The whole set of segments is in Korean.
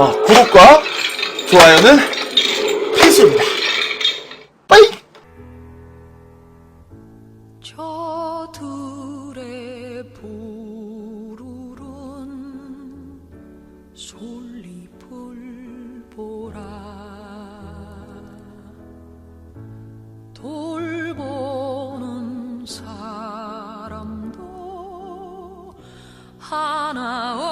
아, 구독과 좋아요는 필수입니다. 빠이! 하나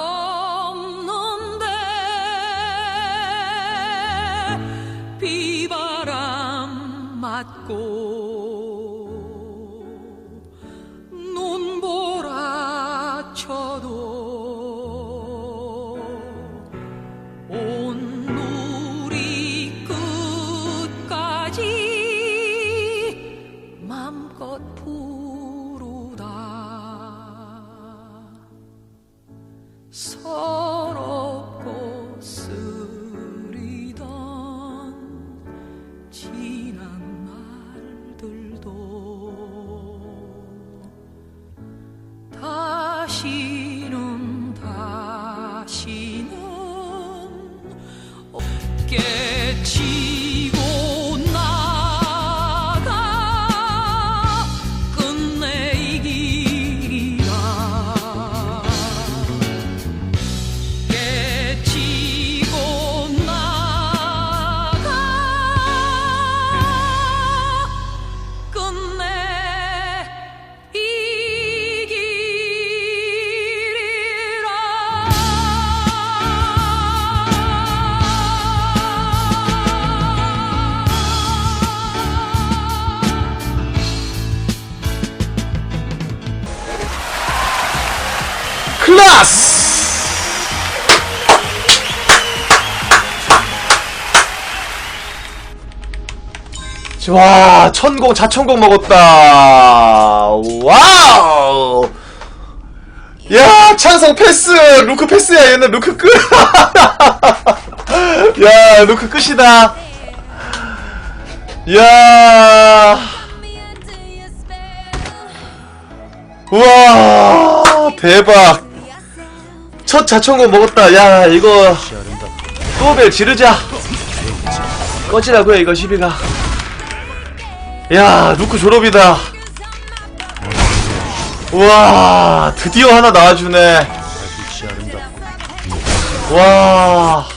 맞고 눈보라 쳐도 온 누리 끝까지 맘껏 부르다. 서럽고 쓰리던 지난 cheese. 클라스! 와, 천공, 자천공 먹었다. 와우! 야, 찬성 패스! 루크 패스야, 얘는 루크 끝! 야, 루크 끝이다. 야, 우와, 대박. 첫 자천공 먹었다. 야, 이거, 또벨 지르자. 꺼지라고요, 이거 시비가. 야, 루크 졸업이다. 우와, 드디어 하나 나와주네. 와.